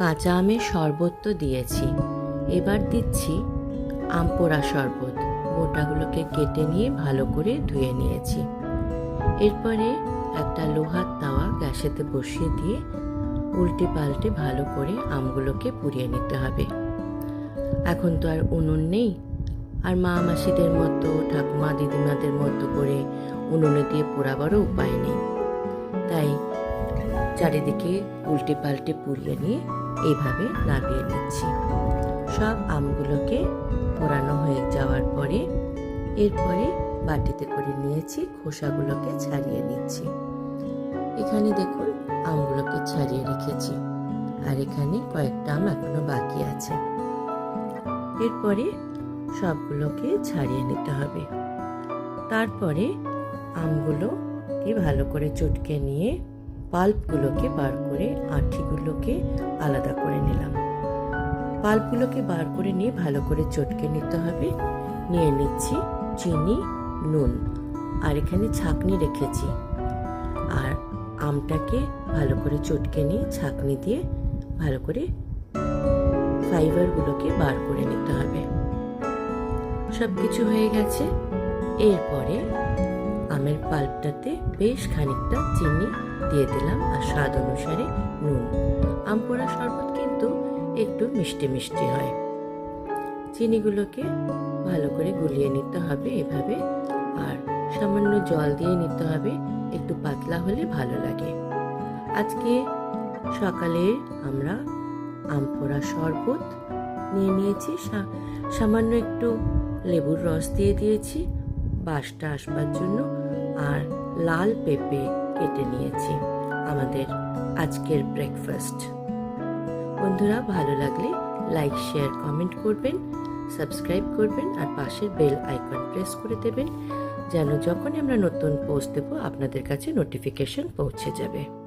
কাঁচা আমের শরবত তো দিয়েছি। এবার দিচ্ছি আমপোড়া শরবত। মোটাগুলোকে কেটে নিয়ে ভালো করে ধুয়ে নিয়েছি। এরপরে একটা লোহার তাওয়া গ্যাসেতে বসিয়ে দিয়ে উল্টে পাল্টে ভালো করে আমগুলোকে পুড়িয়ে নিতে হবে। এখন তো আর উনুন নেই। আর মা মাসিদের মতো, ঠাকুমা দিদিমাদের মতো করে উনুনে দিয়ে পোড়াবারও উপায় নেই। তাই চারিদিকে উল্টে পাল্টে পুড়িয়ে নিয়ে এইভাবে নামিয়ে নিচ্ছি। সব আমগুলোকে পোড়ানো হয়ে যাওয়ার পরে এরপরে বাটিতে করে নিয়েছি, খোসাগুলোকে ছাড়িয়ে নিচ্ছি। এখানে দেখুন, আমগুলোকে ছাড়িয়ে রেখেছি। আর এখানে কয়েকটা আম এখনও বাকি আছে। এরপরে সবগুলোকে ছাড়িয়ে নিতে হবে। তারপরে আমগুলোকে ভালো করে চটকে নিয়ে পাল্পগুলোকে বার করে আঠিগুলোকে আলাদা করে নিলাম। পাল্পগুলোকে বার করে নিয়ে ভালো করে চটকে নিতে হবে। নিয়ে নিচ্ছি চিনি, নুন আর এখানে ছাঁকনি রেখেছি। আর আমটাকে ভালো করে চটকে নিয়ে ছাঁকনি দিয়ে ভালো করে ফাইবারগুলোকে বার করে নিতে হবে। সব কিছু হয়ে গেছে। এরপরে আমের পাল্পটাতে বেশ খানিকটা চিনি দিয়ে দিলাম আর স্বাদ অনুসারে নুন। আম পোড়া শরবত কিন্তু একটু মিষ্টি মিষ্টি হয়। চিনিগুলোকে ভালো করে গুলিয়ে নিতে হবে এভাবে আর সামান্য জল দিয়ে নিতে হবে, একটু পাতলা হলে ভালো লাগে। আজকে সকালে আমরা আম পোড়া শরবত নিয়ে নিয়েছি সামান্য একটু লেবুর রস দিয়ে দিয়েছি, বাসটা আসবার জন্য। আর লাল পেঁপে কেটে নিয়েছি আমাদের আজকের ব্রেকফাস্ট বন্ধুরা, ভালো লাগলে লাইক শেয়ার কমেন্ট করবেন সাবস্ক্রাইব করবেন আর পাশের বেল আইকন প্রেস করে দেবেন যেন যখনই আমরা নতুন পোস্ট দেবো, আপনাদের কাছে নোটিফিকেশন পৌঁছে যাবে।